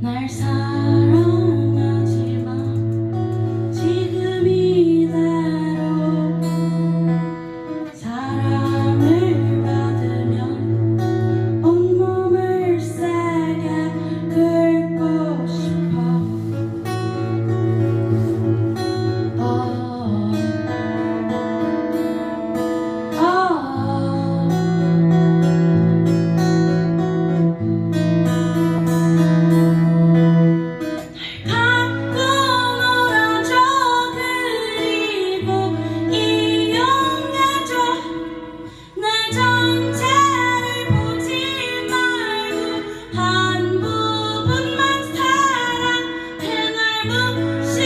날 사랑해 love.